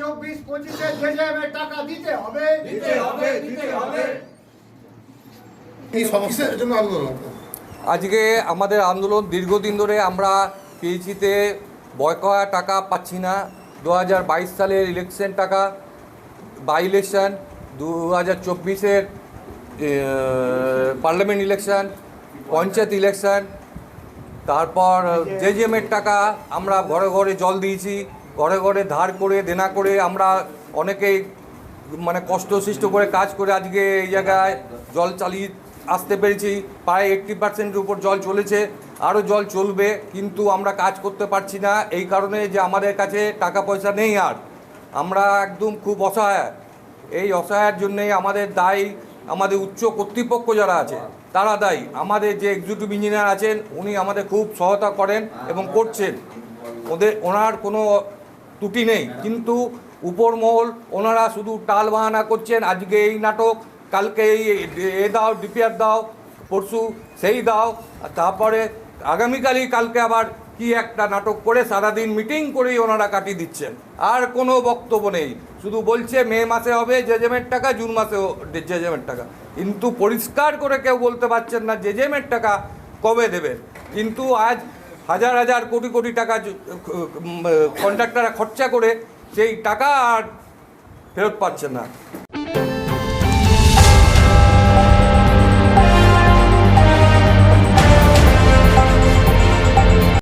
চব্বিশ পঁচিশে যে যাবে টাকা দিতে হবে। দিতে হবে দিতে হবে। এই সমস্যার জন্য আন্দোলন আজকে আমাদের আন্দোলন দীর্ঘদিন ধরে আমরা পিএইচিতে বয়কয়া টাকা পাচ্ছি না। দু হাজার বাইশ সালের ইলেকশন টাকা বাই ইলেকশন দু হাজার চব্বিশের পার্লামেন্ট ইলেকশন পঞ্চায়েত ইলেকশন তারপর জেজেমের টাকা আমরা ঘরে ঘরে জল দিয়েছি। ঘরে ঘরে ধার করে, দেনা করে আমরা অনেকেই মানে কষ্ট সৃষ্ট করে কাজ করে আজকে এই জায়গায় জল চালিয়ে আসতে পেরেছি। প্রায় এইট্টি পার্সেন্টের উপর জল চলেছে, আরও জল চলবে, কিন্তু আমরা কাজ করতে পারছি না। এই কারণে যে আমাদের কাছে টাকা পয়সা নেই আর। আমরা একদম খুব অসহায়। এই অসহায়ের জন্যেই আমাদের দায়ী, আমাদের উচ্চ কর্তৃপক্ষ যারা আছে, তারা দায়ী। আমাদের যে এক্সিকিউটিভ ইঞ্জিনিয়ার আছেন, উনি আমাদের খুব সহায়তা করেন এবং করছেন। ওদের, ওনার কোনো ত্রুটি নেই। কিন্তু উপর মহল ওনারা শুধু টাল বাহানা করছেন, আজকে এই নাটক, কালকে এই এ দাও, ডিপিআর দাও, পরশু সেই দাও তারপরে আগামীকালই কালকে আবার কি একটা নাটক করে সারাদিন মিটিং করেই ওনারা কাটিয়ে দিচ্ছেন। আর কোনো বক্তব্য নেই। শুধু বলছে মে মাসে হবে জেজেমের টাকা, জুন মাসে জেজেমের টাকা। কিন্তু পরিষ্কার করে কেউ বলতে পারছেন না জেজেমের টাকা কবে দেবেন। কিন্তু আজ হাজার হাজার কোটি কোটি টাকা কন্ট্রাক্টাররা খরচা করে সেই টাকা আর ফেরত পাচ্ছে না।